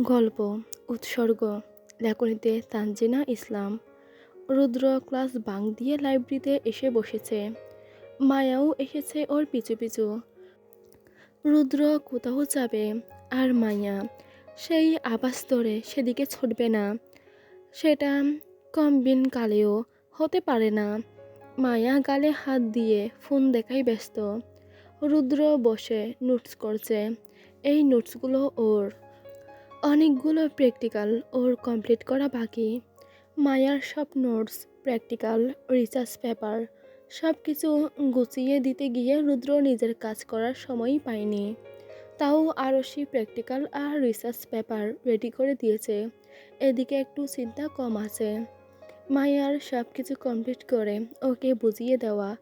গল্প, উৎসর্গ, লেখনীতে তানজিনা ইসলাম। রুদ্র ক্লাস বাং দিয়ে লাইব্রেরিতে এসে বসেছে। মায়াও এসেছে ওর পিছু পিছু। রুদ্র কোথাও যাবে? আর মায়া? সেই আবাস সেদিকে ছুটবে না। সেটা কমবিন কালেও হতে পারে না। মায়া গালে হাত দিয়ে ফোন দেখাই ব্যস্ত। রুদ্র বসে নোটস করছে। এই নোটসগুলো ওর। অনেকগুলো প্র্যাকটিক্যাল ওর কমপ্লিট করা বাকি। মায়ার সব নোটস, প্র্যাকটিক্যাল, রিসার্চ পেপার সব কিছু গুছিয়ে দিতে গিয়ে রুদ্র নিজের কাজ করার সময়ই পায়নি। তাও আরও আরশি প্র্যাকটিক্যাল আর রিসার্চ পেপার রেডি করে দিয়েছে। এদিকে একটু চিন্তা কম আছে। মায়ার সব কিছু কমপ্লিট করে ওকে বুঝিয়ে দেওয়া।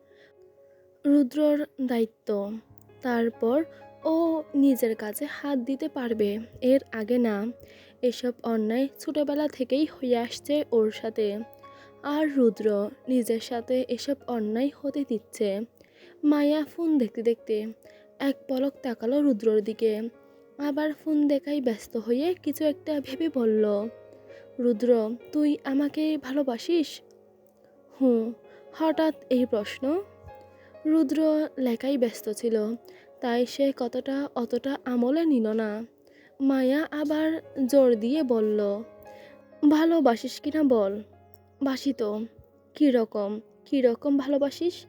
রুদ্রর দায়িত্ব। তারপর ও নিজের কাজে হাত দিতে পারবে। এর আগে না, এসব অন্যায় ছোটোবেলা থেকেই হয়ে আসছে ওর সাথে। আর রুদ্র নিজের সাথে এসব অন্যায় হতে দিচ্ছে। মায়া ফোন দেখতে দেখতে এক পলক তাকালো রুদ্রর দিকে। আবার ফোন দেখাই ব্যস্ত হয়ে কিছু একটা ভেবে বলল, রুদ্র, তুই আমাকে ভালোবাসিস? হুঁ হঠাৎ এই প্রশ্ন? রুদ্র লেখাই ব্যস্ত ছিল। তাই সে কতটা অতটা আমলে নিল না। মায়া আবার জোর দিয়ে বলল, ভালোবাসিস কিনা বল? বাসি তো। কীরকম কীরকম ভালোবাসিস?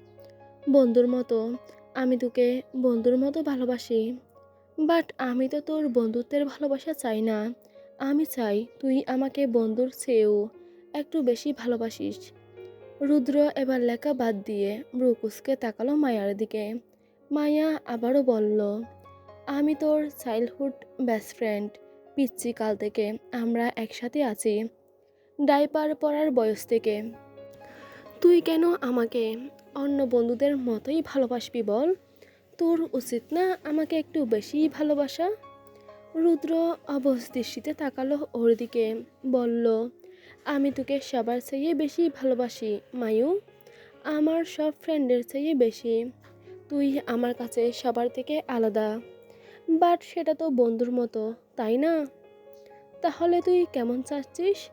বন্ধুর মতো। আমি তোকে বন্ধুর মতো ভালোবাসি। বাট আমি তো তোর বন্ধুত্বের ভালোবাসা চাই না। আমি চাই তুই আমাকে বন্ধুর চেয়েও একটু বেশি ভালোবাসিস। রুদ্র এবার লেখা বাদ দিয়ে ব্রুকুসকে তাকালো মায়ার দিকে। মায়া আবারও বলল, আমি তোর চাইল্ডহুড বেস্ট ফ্রেন্ড পিচ্ছি কাল থেকে আমরা একসাথে আছি ডাইপার পরার বয়স থেকে। তুই কেন আমাকে অন্য বন্ধুদের মতোই ভালোবাসবি বল? তোর উচিত না আমাকে একটু বেশি ভালোবাসা? রুদ্র দৃষ্টিতে তাকালো ওর দিকে, বলল, আমি তোকে সবার চেয়ে বেশি ভালোবাসি, মায়ু। আমার সব ফ্রেন্ডের চেয়ে বেশি। তুই আমার কাছে সবার থেকে আলাদা। বাট সেটা তো বন্ধুর মতো, তাই না? তাহলে তুই কেমন চাচ্ছিস?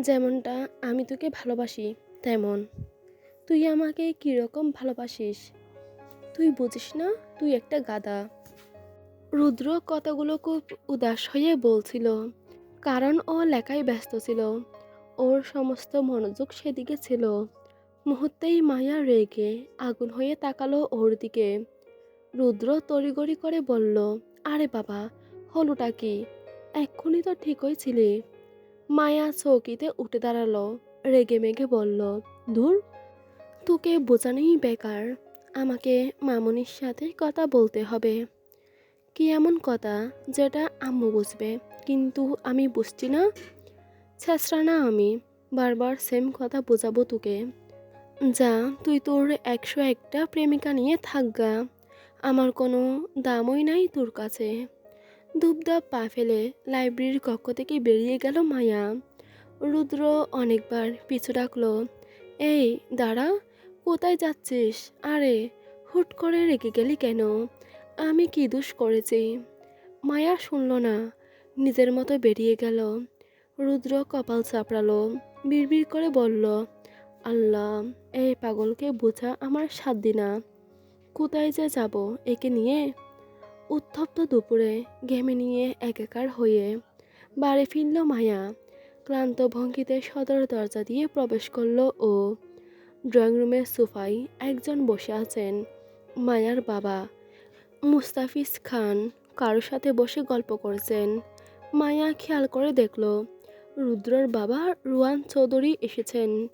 যেমনটা আমি তোকে ভালোবাসি, তেমন। তুই আমাকে কীরকম ভালোবাসিস? তুই বুঝিস না, তুই একটা গাদা রুদ্র কথাগুলো খুব উদাস হয়ে বলছিল, কারণ ও লেখায় ব্যস্ত ছিল। ওর সমস্ত মনোযোগ সেদিকে ছিল। মুহূর্তেই মায়া রেগে আগুন হয়ে তাকালো ওর দিকে। রুদ্র তড়িগড়ি করে বলল, আরে বাবা, হলোটা কি? এক্ষুনি তো ঠিকই ছিলি মায়া চৌকিতে উঠে দাঁড়াল, রেগে মেগে বলল, ধুর, তোকে বোঝানোই বেকার। আমাকে মামনির সাথে কথা বলতে হবে। কি এমন কথা যেটা আম্মু বুঝবে? কিন্তু আমি বুঝছি না। ছেঁচড়া না আমি, বারবার সেম কথা বোঝাবো তোকে। যা, তুই তোর একশো একটা প্রেমিকা নিয়ে থাকগা আমার কোনো দামই নাই তোর কাছে। দুবদাব পা ফেলে লাইব্রেরির কক্ষ থেকে বেরিয়ে গেল মায়া। রুদ্র অনেকবার পিছু ডাকলো, এই, দাঁড়া, কোথায় যাচ্ছিস? আরে, হুট করে রেগে গেলি কেন? আমি কি দোষ করেছি? মায়া শুনল না, নিজের মতো বেরিয়ে গেল। রুদ্র কপাল চাপড়ালো, বিড়বিড় করে বলল আল্লাহ, এই পাগলকে বোঝা আমার সাধ্য না। কোথায় যে যাব একে নিয়ে? উত্তপ্ত দুপুরে ঘেমে নিয়ে একাকার হয়ে বাড়ি ফিরল মায়া। ক্লান্ত ভঙ্গিতে সদর দরজা দিয়ে প্রবেশ করল ও ড্রয়িং রুমের সোফায় একজন বসে আছেন মায়ার বাবা। মুস্তাফিজ খান কারোর সাথে বসে গল্প করছেন। মায়া খেয়াল করে দেখল, রুদ্রর বাবা রুয়ান চৌধুরী এসেছেন।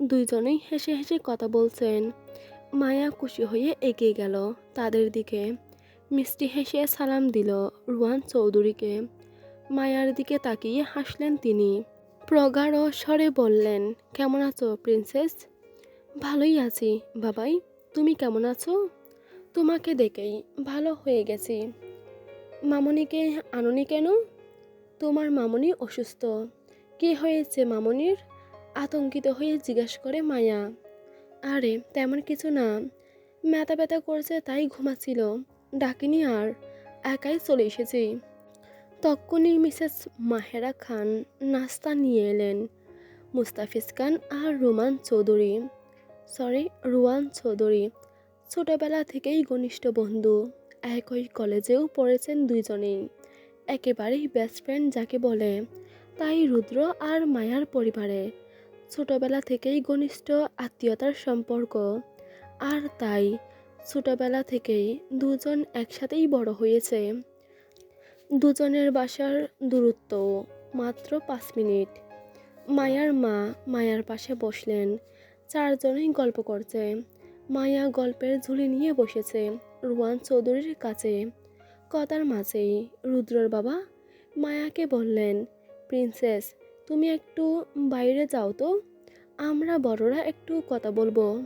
দুইজনেই হেসে হেসে কথা বলছেন। মায়া খুশি হয়ে এগিয়ে গেল তাদের দিকে। মিষ্টি হেসে সালাম দিল রুয়ান চৌধুরীকে। মায়ার দিকে তাকিয়ে হাসলেন তিনি। প্রগাঢ় স্বরে বললেন, কেমন আছো, প্রিন্সেস? ভালোই আছি, বাবাই। তুমি কেমন আছো? তোমাকে দেখেই ভালো হয়ে গেছি। মামনিকে আননি কেন? তোমার মামনি অসুস্থ। কি হয়েছে মামনির? আতঙ্কিত হয়ে জিজ্ঞেস করে মায়া, আরে, তেমন কিছু না। ম্যাথা ব্যথা করছে তাই ঘুমাচ্ছিল। ডাকিনি আর, একাই চলে এসেছি। তক্ষুনি মিসেস মাহেরা খান নাস্তা নিয়ে এলেন। মুস্তাফিজ খান আর রোমান চৌধুরী। সরি, রুয়ান চৌধুরী। ছোটবেলা থেকেই ঘনিষ্ঠ বন্ধু। একই কলেজেও পড়েছেন দুইজনেই। একেবারেই বেস্ট ফ্রেন্ড যাকে বলে, তাই রুদ্র আর মায়ার পরিবারে। ছোটবেলা থেকেই ঘনিষ্ঠ আত্মীয়তার সম্পর্ক। আর তাই ছোটবেলা থেকেই দুজন একসাথেই বড় হয়েছে। দুজনের বাসার দূরত্ব মাত্র পাঁচ মিনিট। মায়ার মা মায়ার পাশে বসলেন। চারজনেই গল্প করছে। মায়া গল্পের ঝুলি নিয়ে বসেছে রুয়ান চৌধুরীর কাছে। কথার মাঝেই রুদ্রর বাবা মায়াকে বললেন, প্রিন্সেস তুমি একটু বাইরে যাও তো। আমরা বড়রা একটু কথা বলব।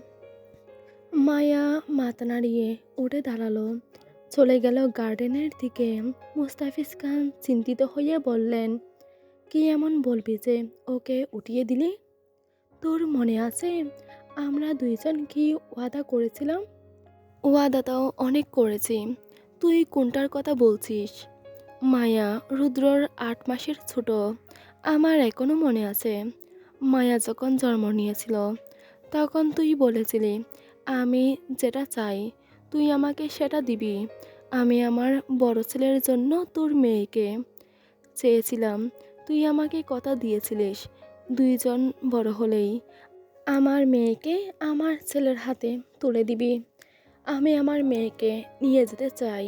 মায়া মাথা নাড়িয়ে উঠে দাঁড়াল। চলে গেল গার্ডেনের দিকে। মুস্তাফিজ খান চিন্তিত হয়ে বললেন, কি এমন বলবি যে ওকে উঠিয়ে দিলি? তোর মনে আছে আমরা দুইজন কি ওয়াদা করেছিলাম? ওয়াদাটাও অনেক করেছি। তুই কোনটার কথা বলছিস? মায়া রুদ্রর আট মাসের ছোট। আমার এখনও মনে আছে, মায়া যখন জন্ম নিয়েছিল, তখন তুই বলেছিলি, আমি যেটা চাই, তুই আমাকে সেটা দিবি, আমি আমার বড় ছেলের জন্য তোর মেয়েকে চেয়েছিলাম, তুই আমাকে কথা দিয়েছিলিস, দুইজন বড় হলেই আমার মেয়েকে আমার ছেলের হাতে তুলে দিবি, আমি আমার মেয়েকে নিয়ে যেতে চাই,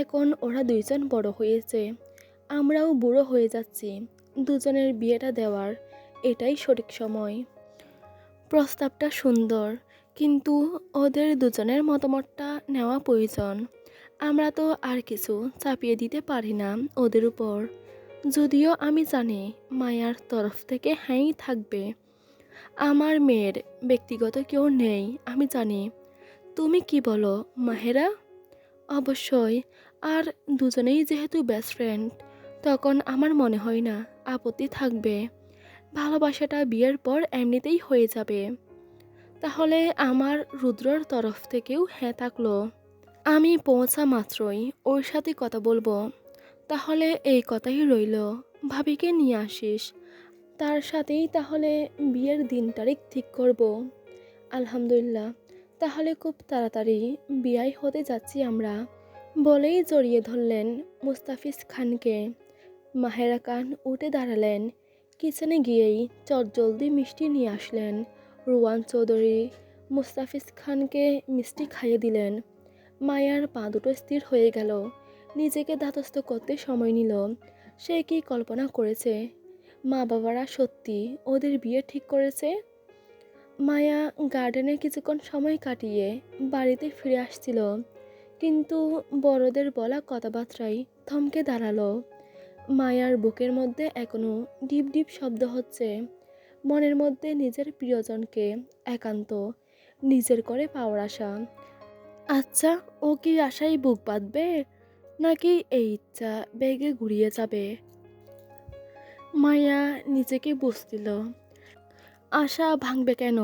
এখন ওরা দুইজন বড় হয়েছে, আমরাও বুড়ো হয়ে যাচ্ছি দুজনের বিয়েটা দেওয়ার এটাই সঠিক সময়। প্রস্তাবটা সুন্দর, কিন্তু ওদের দুজনের মতামতটা নেওয়া প্রয়োজন। আমরা তো আর কিছু চাপিয়ে দিতে পারি না ওদের উপর। যদিও আমি জানি মায়ার তরফ থেকে হ্যাঁই থাকবে। আমার মেয়ের ব্যক্তিগত কেউ নেই, আমি জানি। তুমি কি বলো, মাহেরা? অবশ্যই। আর দুজনেই যেহেতু বেস্ট ফ্রেন্ড তখন আমার মনে হয় না আপত্তি থাকবে। ভালোবাসাটা বিয়ের পর এমনিতেই হয়ে যাবে। তাহলে আমার রুদ্রর তরফ থেকেও হ্যাঁ থাকল। আমি পৌঁছা মাত্রই ওর সাথে কথা বলব। তাহলে এই কথাই রইল। ভাবিকে নিয়ে আসিস। তার সাথেই তাহলে বিয়ের দিন তারিখ ঠিক করব। আলহামদুলিল্লাহ। তাহলে খুব তাড়াতাড়ি বিয়াই হতে যাচ্ছি আমরা। বলেই জড়িয়ে ধরলেন মুস্তাফিজ খানকে। মাহেরা খান উঠে দাঁড়ালেন। কিচেনে গিয়েই চটজলদি মিষ্টি নিয়ে আসলেন। রুয়ান চৌধুরী, মুস্তাফিজ খানকে মিষ্টি খাইয়ে দিলেন। মায়ার পা দুটো স্থির হয়ে গেল। নিজেকে ধাতস্থ করতে সময় নিল। সে কি কল্পনা করেছে? মা বাবারা সত্যি ওদের বিয়ে ঠিক করেছে? মায়া গার্ডেনে কিছুক্ষণ সময় কাটিয়ে বাড়িতে ফিরে আসছিল। কিন্তু বড়দের বলা কথাবার্তায় থমকে দাঁড়াল। মায়ার বুকের মধ্যে এখনও ডিপ ডিপ শব্দ হচ্ছে। মনের মধ্যে নিজের প্রিয়জনকে একান্ত নিজের করে পাওয়ার আশা। আচ্ছা ও কি আশাই বুক বাঁধবে? নাকি এই ইচ্ছা বেগে ঘুরিয়ে যাবে? মায়া নিজেকে বুঝছিল আশা ভাঙবে কেন?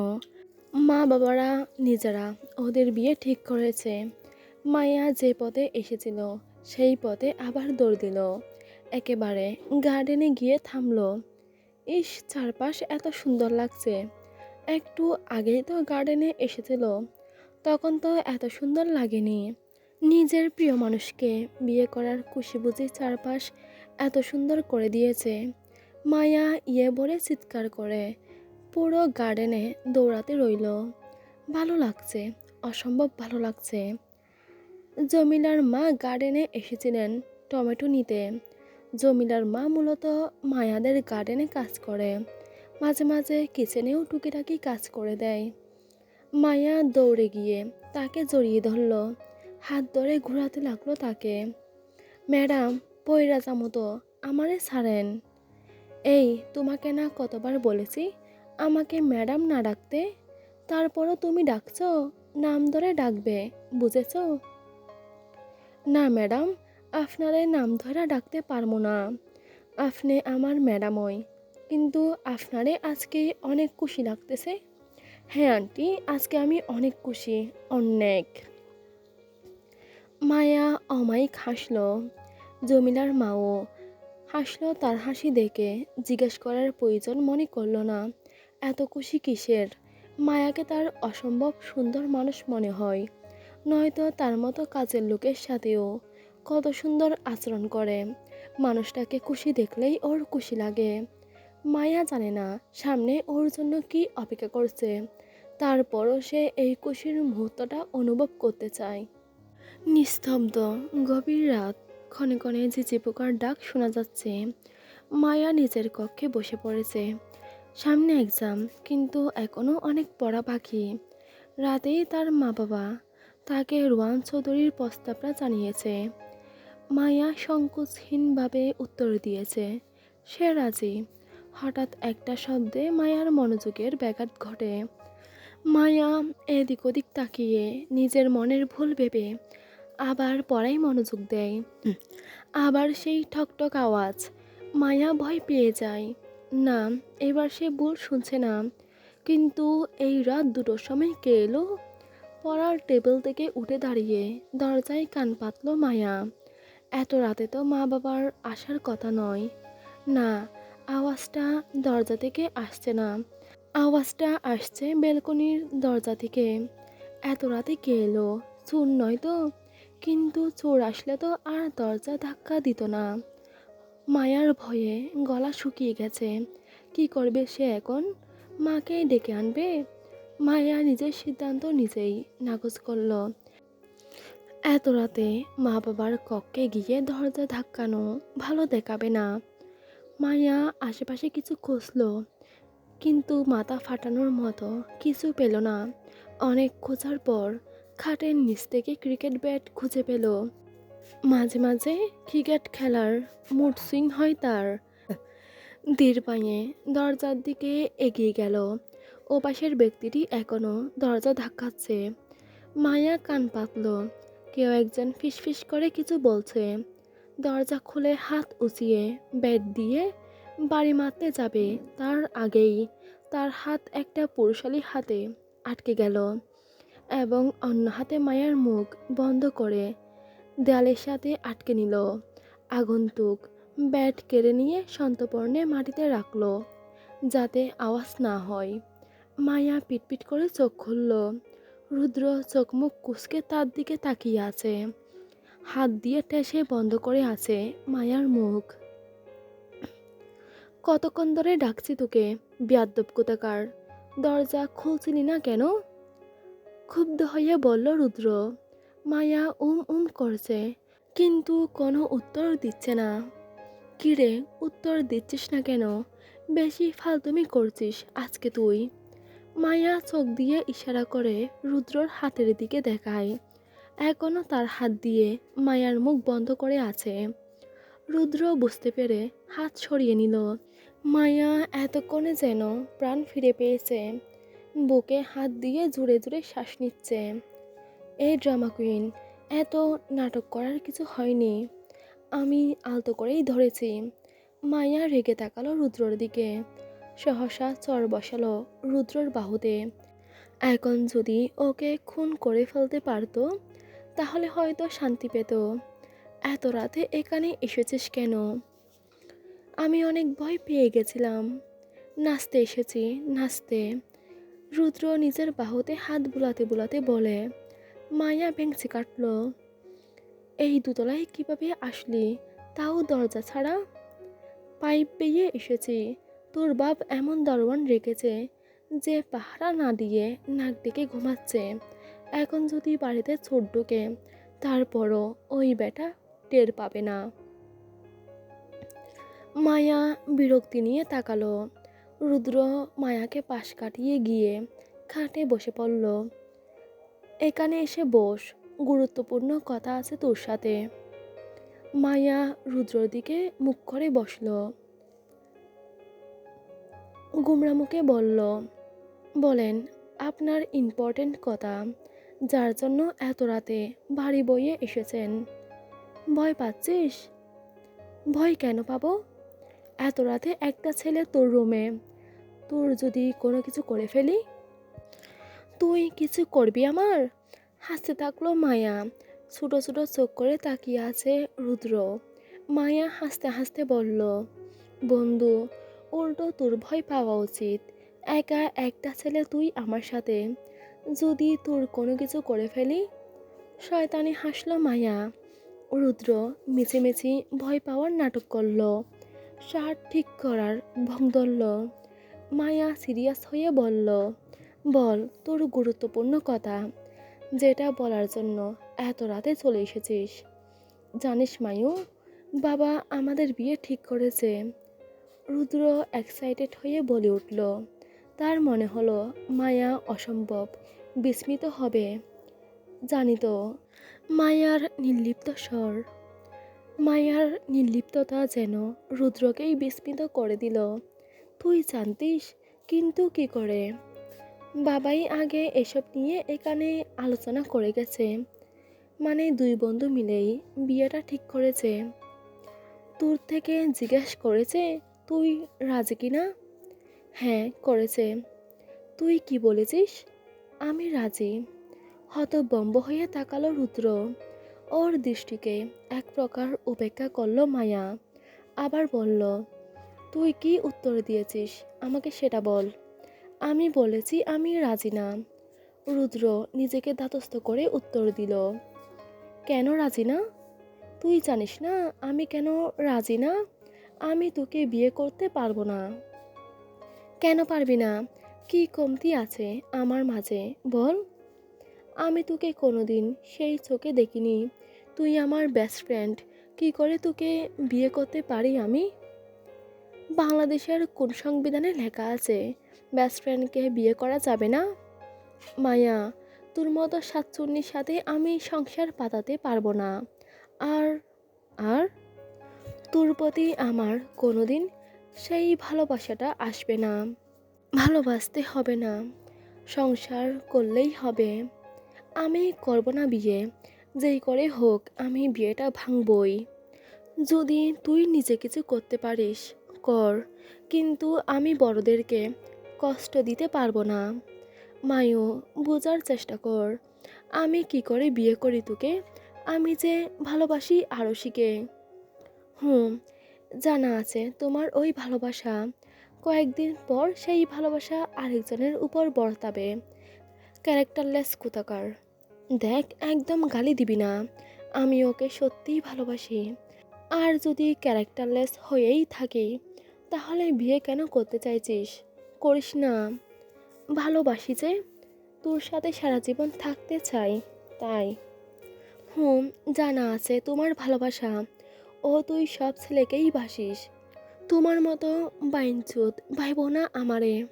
মা বাবারা নিজেরা ওদের বিয়ে ঠিক করেছে। মায়া যে পথে এসেছিল, সেই পথে আবার দৌড় দিল। একেবারে গার্ডেনে গিয়ে থামলো। ইস, চারপাশ এত সুন্দর লাগছে। একটু আগেই তো গার্ডেনে এসেছিল। তখন তো এত সুন্দর লাগেনি। নিজের প্রিয় মানুষকে বিয়ে করার খুশি বুঝি চারপাশ এত সুন্দর করে দিয়েছে। মায়া ইয়ে বলে চিৎকার করে পুরো গার্ডেনে দৌড়াতে রইল। ভালো লাগছে, অসম্ভব ভালো লাগছে। জমিলার মা গার্ডেনে এসেছিলেন টমেটো নিতে। জমিলার মা মূলত মায়াদের গার্ডেনে কাজ করে। মাঝে মাঝে কিচেনেও টুকিটাকি কাজ করে দেয়। মায়া দৌড়ে গিয়ে তাকে জড়িয়ে ধরল। হাত ধরে ঘোরাতে লাগল তাকে। ম্যাডাম পৈরা মতো, আমারে ছাড়েন। এই, তোমাকে না কতবার বলেছি, আমাকে ম্যাডাম না ডাকতে? তারপরও তুমি ডাকছো? নাম ধরে ডাকবে, বুঝেছ? না, ম্যাডাম আপনারে নাম ধরে ডাকতে পারব না। আপনি আমার ম্যাডামই। কিন্তু আপনারে আজকে অনেক খুশি লাগতেছে। হ্যাঁ আন্টি, আজকে আমি অনেক খুশি, অনেক। মায়া অমায়িক হাসল। জমিলার মাও হাসলো তার হাসি দেখে। জিজ্ঞেস করার প্রয়োজন মনে করল না। এত খুশি কিসের? মায়াকে তার অসম্ভব সুন্দর মানুষ মনে হয়। নয়তো তার মতো কাজের লোকের সাথেও। কত সুন্দর আচরণ করে। মানুষটাকে খুশি দেখলেই ওর খুশি লাগে। মায়া জানে না সামনে ওর জন্য কি অপেক্ষা করছে। তারপরও সে এই খুশির মুহূর্তটা অনুভব করতে চায়। নিস্তব্ধ, গভীর রাত। ক্ষণে ক্ষণে ঝিঝি পোকার ডাক শোনা যাচ্ছে। মায়া নিজের কক্ষে বসে পড়েছে। সামনে এক্সাম কিন্তু এখনও অনেক পড়া বাকি। রাতেই তার মা বাবা তাকে রোয়ান চৌধুরীর প্রস্তাবটা জানিয়েছে। মায়া সংকোচহীনভাবে উত্তর দিয়েছে, সে রাজি। হঠাৎ একটা শব্দে মায়ার মনোযোগের ব্যাঘাত ঘটে। মায়া এদিক ওদিক তাকিয়ে নিজের মনের ভুল ভেবে আবার পড়াই মনোযোগ দেয়। আবার সেই ঠকঠক আওয়াজ। মায়া ভয় পেয়ে যায়। না, এবার সে ভুল শুনছে না। কিন্তু এই রাত দুটোর সময় কে এলো? পড়ার টেবিল থেকে উঠে দাঁড়িয়ে দরজায় কান পাতল মায়া। এত রাতে তো মা বাবার আসার কথা নয়। না, আওয়াজটা দরজা থেকে আসছে না। আওয়াজটা আসছে বেলকনির দরজা থেকে। এত রাতে কে এলো? চোর নয় তো? কিন্তু চোর আসলে তো আর দরজা ধাক্কা দিত না। মায়ার ভয়ে গলা শুকিয়ে গেছে। কি করবে সে এখন? মাকে ডেকে আনবে? মায়া নিজের সিদ্ধান্ত নিজেই নাকচ করল। এত রাতে মা বাবার কক্ষে গিয়ে দরজা ধাক্কানো ভালো দেখাবে না। মায়া আশেপাশে কিছু খুঁজলো, কিন্তু মাথা ফাটানোর মতো কিছু পেল না। অনেক খোঁজার পর খাটের নিচ থেকে ক্রিকেট ব্যাট খুঁজে পেল। মাঝে মাঝে ক্রিকেট খেলার মুড সুইং হয় তার। ধীর পায়ে দরজার দিকে এগিয়ে গেল। ও পাশের ব্যক্তিটি এখনও দরজা ধাক্কাচ্ছে। মায়া কান পাতল কেউ একজন ফিসফিস করে কিছু বলছে। দরজা খুলে হাত উঁচিয়ে ব্যাট দিয়ে বাড়ি মারতে যাবে তার আগেই তার হাত একটা পুরুষালী হাতে আটকে গেল এবং অন্য হাতে মায়ের মুখ বন্ধ করে দেয়ালের সাথে আটকে নিল। আগন্তুক ব্যাট কেড়ে নিয়ে সন্তপর্ণে মাটিতে রাখল যাতে আওয়াজ না হয়। মায়া পিটপিট করে চোখ খুলল। রুদ্র চোখ মুখ কুচকে তার দিকে তাকিয়ে আছে। হাত দিয়ে টেসে বন্ধ করে আছে মায়ার মুখ। কতক্ষণ ধরে ডাকছি তোকে বিয়াদ্দব কোথাকার? দরজা খুলছিলি না কেন? ক্ষুব্ধ হয়ে বলল রুদ্র। মায়া উম উম করছে, কিন্তু কোনো উত্তর দিচ্ছে না। কিরে, উত্তর দিচ্ছিস না কেন? বেশি ফালতুমি করছিস আজকে তুই। মায়া চোখ দিয়ে ইশারা করে রুদ্রর হাতের দিকে দেখায়। এখনও তার হাত দিয়ে মায়ার মুখ বন্ধ করে আছে। রুদ্র বুঝতে পেরে হাত সরিয়ে নিল। মায়া এতক্ষণে যেন প্রাণ ফিরে পেয়েছে। বুকে হাত দিয়ে জুড়ে জুড়ে শ্বাস নিচ্ছে। এই ড্রামা কুইন, এত নাটক করার কিছু হয়নি। আমি আলতো করেই ধরেছি। মায়া রেগে তাকালো রুদ্রর দিকে। সহসা চর বসালো রুদ্রর বাহুতে। এখন যদি ওকে খুন করে ফেলতে পারতো, তাহলে হয়তো শান্তি পেত। এত রাতে এখানে এসেছিস কেন? আমি অনেক ভয় পেয়ে গেছিলাম। নাচতে এসেছি, নাচতে। রুদ্র নিজের বাহুতে হাত বুলাতে বুলাতে বলে, মায়া ভেঙচি কাটল। এই দুতলায় কীভাবে আসলি? তাও দরজা ছাড়া? পাইপ পেয়ে এসেছি তোর বাপ এমন দরওয়ান রেখেছে যে পাহারা না দিয়ে নাক ডেকে ঘুমাচ্ছে। এখন যদি বাড়িতে ছোট ঢোকে, তারপরও ওই বেটা টের পাবে না। মায়া বিরক্তি নিয়ে তাকালো। রুদ্র মায়াকে পাশ কাটিয়ে গিয়ে খাটে বসে পড়ল। এখানে এসে বস, গুরুত্বপূর্ণ কথা আছে তোর সাথে। মায়া রুদ্রর দিকে মুখ করে বসল। গুমরা মুখে বলল, বলেন, আপনার ইম্পর্টেন্ট কথা, যার জন্য এত রাতে বাড়ি বইয়ে এসেছেন। ভয় পাচ্ছিস? ভয় কেন পাবো? এত রাতে একটা ছেলে তোর রুমে, তোর যদি কোনো কিছু করে ফেলি? তুই কিছু করবি আমার? হাসতে থাকল মায়া, ছোটো ছোটো চোখ করে তাকিয়ে আছে রুদ্র। মায়া হাসতে হাসতে বলল, বন্ধু উল্টো তোর ভয় পাওয়া উচিত। একা একটা ছেলে তুই আমার সাথে। যদি তোর কোনো কিছু করে ফেলি? শয়তানি হাসলো মায়া। রুদ্র মিছিমিছি ভয় পাওয়ার নাটক করল। শার্ট ঠিক করার ভং ধরল। মায়া সিরিয়াস হয়ে বলল, বল, তোর গুরুত্বপূর্ণ কথা। যেটা বলার জন্য এত রাতে চলে এসেছিস। জানিস মায়ু, বাবা আমাদের বিয়ে ঠিক করেছে। রুদ্র এক্সাইটেড হয়ে বলে উঠল, তার মনে হলো মায়া অসম্ভব, বিস্মিত হবে। জানিত মায়ার নির্লিপ্ত স্বর। মায়ার নির্লিপ্ততা যেন রুদ্রকেই বিস্মিত করে দিল। তুই জানতিস, কিন্তু কি করে? বাবাই আগে এসব নিয়ে এখানে আলোচনা করে গেছে। মানে দুই বন্ধু মিলেই বিয়েটা ঠিক করেছে। তোর থেকে জিজ্ঞেস করেছে তুই রাজি কি না হ্যাঁ করেছে। তুই কি বলেছিস? আমি রাজি। হতবম্ব হয়ে তাকালো রুদ্র। ওর দৃষ্টিকে এক প্রকার উপেক্ষা করল মায়া। আবার বলল, তুই কি উত্তর দিয়েছিস? আমাকে সেটা বল। আমি বলেছি আমি রাজি না। রুদ্র নিজেকে ধাতস্থ করে উত্তর দিল, কেন রাজি না? তুই জানিস না আমি কেন রাজি না? আমি তোকে বিয়ে করতে পারব না। কেন পারবি না? কি কমতি আছে আমার মাঝে, বল। আমি তোকে কোনোদিন সেই চোখে দেখিনি। তুই আমার বেস্ট ফ্রেন্ড কি করে তোকে বিয়ে করতে পারি আমি? বাংলাদেশের কোন সংবিধানে লেখা আছে বেস্ট ফ্রেন্ডকে বিয়ে করা যাবে না? মায়া, তোর মতো সাতচুন্নির সাথে আমি সংসার পাতাতে পারব না। আর আর? তোর প্রতি আমার কোনোদিন সেই ভালোবাসাটা আসবে না। ভালোবাসতে হবে না। সংসার করলেই হবে। আমি করব না বিয়ে। যেই করে হোক, আমি বিয়েটা ভাঙবই। যদি তুই নিজে কিছু করতে পারিস, কর। কিন্তু আমি বড়দেরকে কষ্ট দিতে পারব না। মায়ু, বোঝার চেষ্টা কর। আমি কি করে বিয়ে করি তোকে? আমি যে ভালোবাসি আরশিকে হুম, জানা আছে তোমার ওই ভালোবাসা। কয়েকদিন পর সেই ভালোবাসা আরেকজনের উপর বর্তাবে। ক্যারেক্টারলেস কোথাকার দেখ, একদম গালি দিবি না। আমি ওকে সত্যিই ভালোবাসি। আর যদি ক্যারেক্টারলেস হয়েই থাকি, তাহলে বিয়ে কেন করতে চাইছিস? করিস না। ভালোবাসি যে, তোর সাথে সারা জীবন থাকতে চাই, তাই। হুম, জানা আছে তোমার ভালোবাসা। ও তুই সব ছেলেকেই বাসিস। তোমার মতো বাইনচুত ভাইব না আমারে।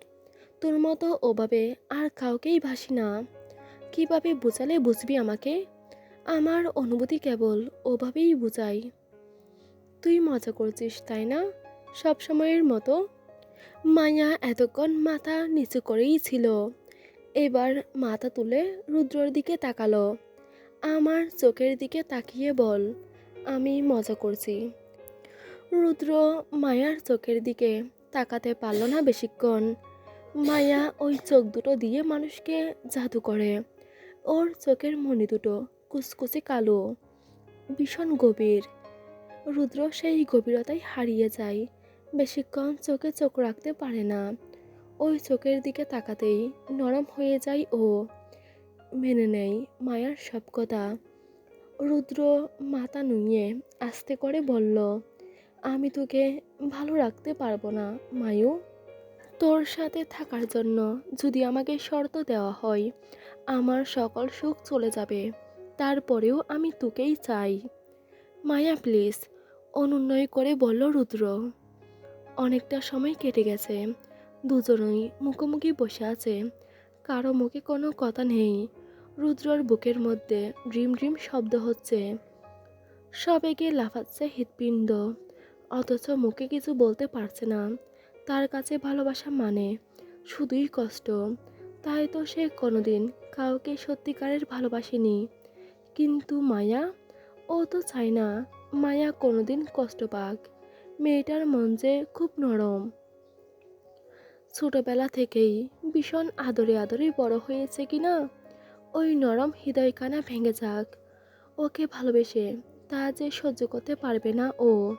তোর মতো ওভাবে আর কাউকেই ভাসি না। কীভাবে বোঝালে বুঝবি আমাকে? আমার অনুভূতি কেবল ওভাবেই বুঝাই। তুই মজা করছিস, তাই না? সব সময়ের মতো। মায়া এতক্ষণ মাথা নিচু করেই ছিল। এবার মাথা তুলে রুদ্রর দিকে তাকালো। আমার চোখের দিকে তাকিয়ে বল আমি মজা করছি। রুদ্র মায়ার চোখের দিকে তাকাতে পারল না বেশিক্ষণ। মায়া ওই চোখ দুটো দিয়ে মানুষকে জাদু করে। ওর চোখের মণি দুটো কুচকুচে কালো, ভীষণ গভীর। রুদ্র সেই গভীরতায় হারিয়ে যায়, বেশিক্ষণ চোখে চোখ রাখতে পারে না। ওই চোখের দিকে তাকাতেই নরম হয়ে যায় ও। মেনে নেয় মায়ার সব কথা। রুদ্র মাথা নুইয়ে আস্তে করে বলল, আমি তোকে ভালো রাখতে পারব না, মায়ু। তোর সাথে থাকার জন্য যদি আমাকে শর্ত দেওয়া হয়, আমার সকল সুখ চলে যাবে। তারপরেও আমি তোকেই চাই। মায়া, প্লিজ। অনুন্নয় করে বলল রুদ্র। অনেকটা সময় কেটে গেছে। দুজনই মুখোমুখি বসে আছে। কারও মুখে কোনো কথা নেই। রুদ্রর বুকের মধ্যে ড্রিম ড্রিম শব্দ হচ্ছে। সবেগে লাফাচ্ছে হৃৎপিণ্ড। অথচ মুখে কিছু বলতে পারছে না। তার কাছে ভালোবাসা মানে শুধুই কষ্ট। তাই তো সে কোনোদিন কাউকে সত্যিকারের ভালোবাসেনি। কিন্তু মায়া? ও তো চায় না মায়া কোনোদিন কষ্ট পাক। মেয়েটার মন যে খুব নরম। ছোটবেলা থেকেই ভীষণ আদরে আদরে বড় হয়েছে কি না ওই নরম হৃদয়খানা ভেঙে যাক। ওকে ভালোবেসে, তা যে সহ্য করতে পারবে না ও।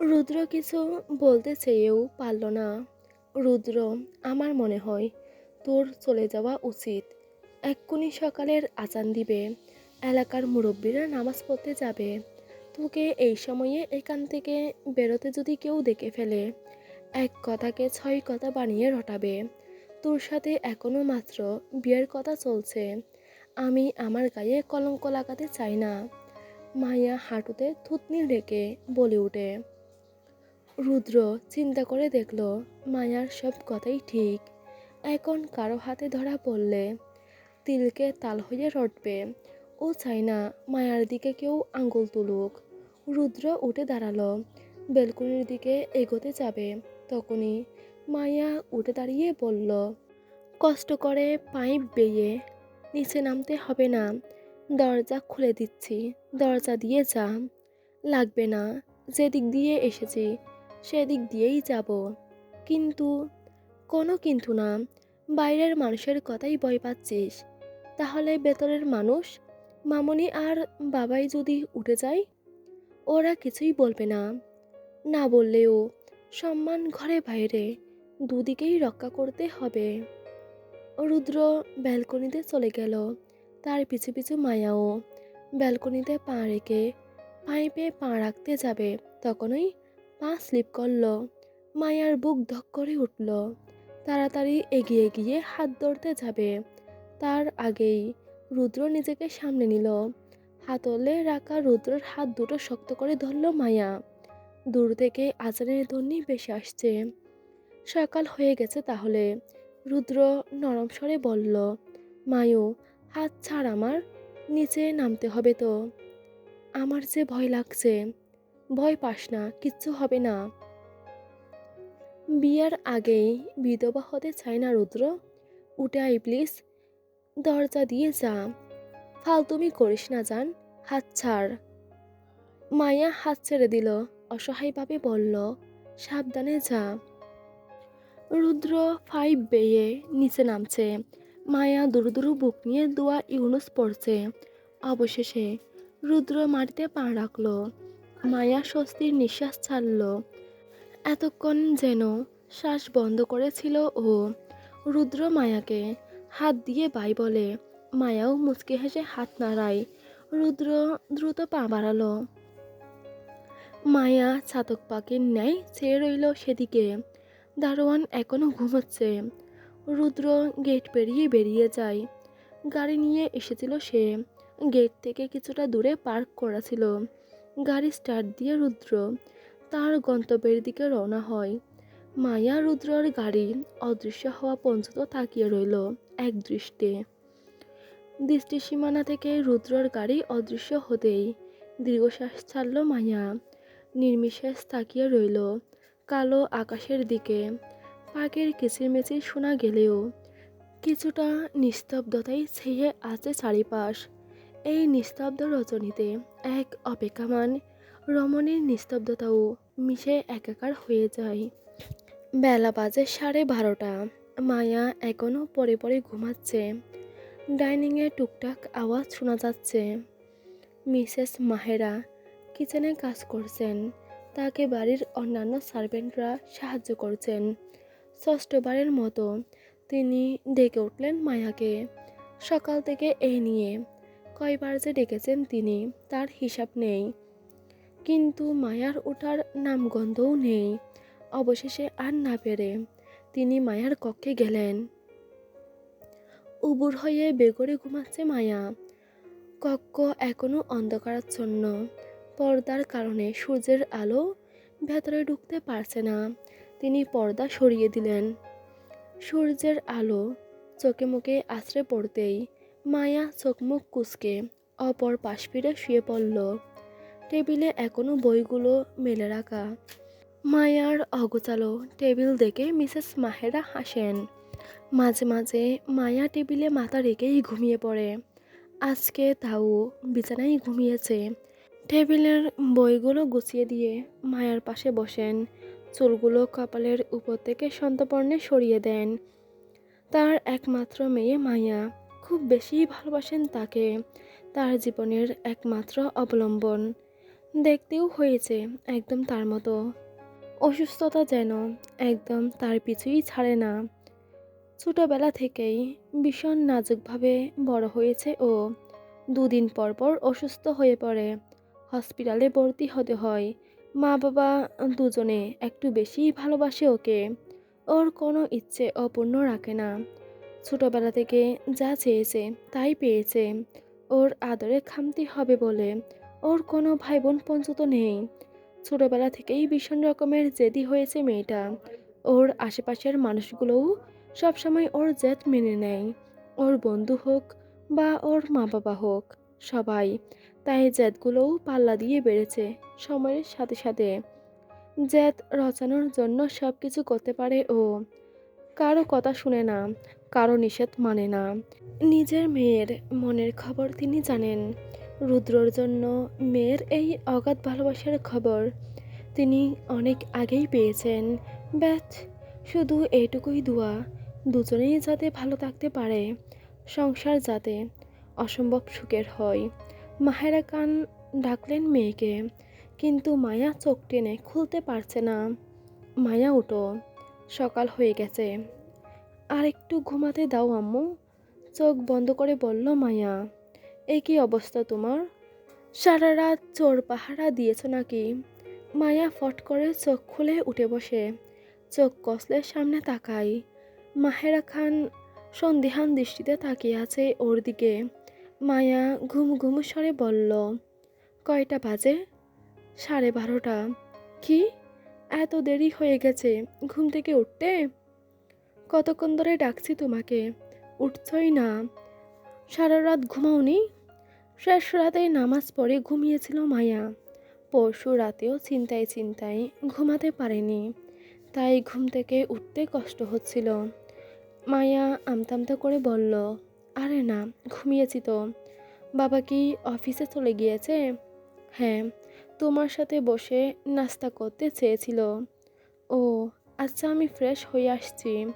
রুদ্র কিছু বলতে চেয়েও পারল না। রুদ্র, আমার মনে হয় তোর চলে যাওয়া উচিত। এক্ষুনি সকালের আজান দিবে। এলাকার মুরব্বীরা নামাজ পড়তে যাবে। তোকে এই সময়ে এখান থেকে বেরোতে যদি কেউ দেখে ফেলে, এক কথাকে ছয় কথা বানিয়ে রটাবে। তোর সাথে এখনও মাত্র বিয়ের কথা চলছে। আমি আমার গায়ে কলঙ্ক লাগাতে চাই না। মায়া হাঁটুতে থুতনি রেখে বলে উঠে রুদ্র চিন্তা করে দেখল মায়ার সব কথাই ঠিক। এখন কারও হাতে ধরা পড়লে তিলকে তাল হয়ে রটবে। ও চায় না মায়ার দিকে কেউ আঙ্গুল তুলুক। রুদ্র উঠে দাঁড়াল। বেলকুনির দিকে এগোতে যাবে। তখনই মায়া উঠে দাঁড়িয়ে বলল, কষ্ট করে পাইপ বেয়ে নিচে নামতে হবে না। দরজা খুলে দিচ্ছি। দরজা দিয়ে যা। লাগবে না। যেদিক দিয়ে এসেছি, সেদিক দিয়েই যাব। কিন্তু, কোনো কিন্তু না। বাইরের মানুষের কথাই ভয় পাচ্ছিস। তাহলে ভেতরের মানুষ? মামনি আর বাবাই যদি উঠে যায়? ওরা কিছুই বলবে না। না বললেও সম্মান ঘরে বাইরে। দুদিকেই রক্ষা করতে হবে। রুদ্র ব্যালকনিতে চলে গেল। তার পিছু পিছু মায়াও ব্যালকনিতে পা রেখে পাইপে পা রাখতে যাবে, তখনই পা স্লিপ করল। মায়ার বুক ধক করে উঠল। তাড়াতাড়ি এগিয়ে গিয়ে হাত ধরতে যাবে। তার আগেই রুদ্র নিজেকে সামনে নিল। হাতলে রাখা রুদ্রর হাত দুটো শক্ত করে ধরল মায়া। দূর থেকে আজানের ধ্বনি বেশি আসছে। সকাল হয়ে গেছে তাহলে। রুদ্র নরম স্বরে বলল, মায়ু, হাত ছাড় আমার, নিচে নামতে হবে তো। আমার যে ভয় লাগছে, ভয় পাস না, কিচ্ছু হবে না। বিয়ার আগেই বিধবা হতে চায় না রুদ্র। উঠে আই প্লিজ, দরজা দিয়ে যা। ফালতুমি করিস না জান, হাত ছাড়। মায়া হাত ছেড়ে দিল, অসহায়ভাবে বলল, সাবধানে যা। রুদ্র ফাইভ বেয়ে নিচে নামছে। মায়া দুরু দুরু বুক নিয়ে দোয়া ইউনুস পড়ছে। অবশেষে রুদ্র মাটিতে পা রাখল। মায়া স্বস্তির নিঃশ্বাস ছাড়ল। এতক্ষণ যেন শ্বাস বন্ধ করেছিল ও রুদ্র মায়াকে হাত দিয়ে বাই বলে, মায়াও মুচকে হেসে হাত নাড়ায়। রুদ্র দ্রুত পা বাড়ালো। মায়া ছাতক পাখির ন্যায় চেয়ে রইল সেদিকে। দারোয়ান এখনও ঘুমোচ্ছে। রুদ্র গেট পেরিয়ে বেরিয়ে যায়। গাড়ি নিয়ে এসেছিল সে। গেট থেকে কিছুটা দূরে পার্ক করা ছিল। গাড়ি স্টার্ট দিয়ে রুদ্র তার গন্তব্যের দিকে রওনা হয়। মায়া রুদ্রর গাড়ি অদৃশ্য হওয়া পর্যন্ত তাকিয়ে রইল এক দৃষ্টে। দৃষ্টি সীমানা থেকে রুদ্রর গাড়ি অদৃশ্য হতেই দীর্ঘশ্বাস ছাড়ল মায়া। নির্মিশ্বাস তাকিয়ে রইল। কালো আকাশের দিকে, পাখির কিচিরমিচির শোনা গেলেও কিছুটা নিস্তব্ধতাই ছেয়ে আছে চারিপাশ। এই নিস্তব্ধ রচনীতে এক অপেক্ষামান রমণীর নিস্তব্ধতাও মিশে একাকার হয়ে যায়। বেলা বাজে সাড়ে বারোটা। মায়া এখনও পরে পরে ঘুমাচ্ছে। ডাইনিংয়ে টুকটাক আওয়াজ শোনা যাচ্ছে। মিসেস মাহেরা কিচেনে কাজ করছেন। তাকে বাড়ির অন্যান্য সার্ভেন্টরা সাহায্য করছেন। ষষ্ঠবারের মতো তিনি ডেকে উঠলেন মায়াকে। সকাল থেকে এই নিয়ে কয়বার যে ডেকেছেন তিনি, তার হিসাব নেই। কিন্তু মায়ার ওঠার নামগন্ধও নেই। অবশেষে আর না পেরে তিনি মায়ার কক্ষে গেলেন। উবুর হয়ে বেগরে ঘুমাচ্ছে মায়া। কক্ষ এখনও অন্ধকারাচ্ছন্ন। পর্দার কারণে সূর্যের আলো ভেতরে ঢুকতে পারছে না। তিনি পর্দা সরিয়ে দিলেন। সূর্যের আলো চোখে মুখে আশ্রে পড়তেই মায়া চোখমুখ কুচকে অপর পাশ ফিরে শুয়ে পড়ল। টেবিলে এখনও বইগুলো মেলে রাখা। মায়ার অগোচালো টেবিল দেখে মিসেস মাহেরা হাসেন। মাঝে মাঝে মায়া টেবিলে মাথা রেখেই ঘুমিয়ে পড়ে। আজকে তাও বিছানায় ঘুমিয়েছে। টেবিলের বইগুলো গুছিয়ে দিয়ে মায়ার পাশে বসেন। চুলগুলো কপালের উপর থেকে সন্তপর্ণে সরিয়ে দেন। তার একমাত্র মেয়ে মায়া। খুব বেশি ভালোবাসেন তাকে। তার জীবনের একমাত্র অবলম্বন। দেখতেও হয়েছে একদম তার মতো। অসুস্থতা যেন একদম তার পিছুই ছাড়ে না। ছোটোবেলা থেকেই ভীষণ নাজুকভাবে বড় হয়েছে ও। দুদিন পর পর অসুস্থ হয়ে পড়ে। হসপিটালে ভর্তি হতে হয়। মা বাবা দুজনে একটু বেশি ভালোবাসে ওকে। ওর কোনো ইচ্ছে অপূর্ণ রাখে না। ছোটবেলা থেকে যা চেয়েছে তাই পেয়েছে। ওর আদরে খামতি হবে বলে ওর কোনো ভাই বোন পঞ্চত নেই। ছোটবেলা থেকেই ভীষণ রকমের জেদি হয়েছে মেয়েটা। ওর আশেপাশের মানুষগুলোও সবসময় ওর জেদ মেনে নেয়। ওর বন্ধু হোক বা ওর মা বাবা হোক, সবাই তাই জেদগুলোও পাল্লা দিয়ে বেড়েছে সময়ের সাথে সাথে। জেদ রচানোর জন্য সব কিছু করতে পারে ও। কারও কথা শুনে না, কারও নিষেধ মানে না। নিজের মেয়ের মনের খবর তিনি জানেন। রুদ্রর জন্য মেয়ের এই অগাধ ভালোবাসার খবর তিনি অনেক আগেই পেয়েছেন। ব্যাস, শুধু এইটুকুই দোয়া, দুজনেই যাতে ভালো থাকতে পারে, সংসার যাতে অসম্ভব সুখের হয়। মাহেরা খান ডাকলেন মেয়েকে, কিন্তু মায়া চোখ টেনে খুলতে পারছে না। মায়া উঠো, সকাল হয়ে গেছে। আর একটু ঘুমাতে দাও আম্মু। চোখ বন্ধ করে বলল, মায়া এই কি অবস্থা তোমার? সারা রাত চোর পাহারা দিয়েছ নাকি? মায়া ফট করে চোখ খুলে উঠে বসে। চোখ কষলে সামনে তাকাই। মাহেরা খান সন্দেহান দৃষ্টিতে তাকিয়ে আছে ওর দিকে। মায়া ঘুম ঘুম স্বরে বলল, কয়টা বাজে? সাড়ে বারোটা। কি? এত দেরি হয়ে গেছে, ঘুম থেকে উঠতে? কতক্ষণ ধরে ডাকছি তোমাকে? উঠছই না। সারা রাত ঘুমাওনি? শেষ রাতে নামাজ পড়ে ঘুমিয়েছিল মায়া। পরশু রাতেও চিন্তায় চিন্তায় ঘুমাতে পারেনি, তাই ঘুম থেকে উঠতে কষ্ট হচ্ছিল। মায়া আমতামতা করে বলল আরে না, ঘুমিয়েছি তো। বাবা কি অফিসে চলে গিয়েছে? হ্যাঁ তোমার সাথে বসে নাস্তা করতে চেয়েছিল। ও আচ্ছা আমি ফ্রেশ হয়ে আসছি।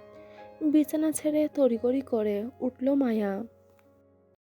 বিছানা ছেড়ে তড়িগড়ি করে উঠল মায়া।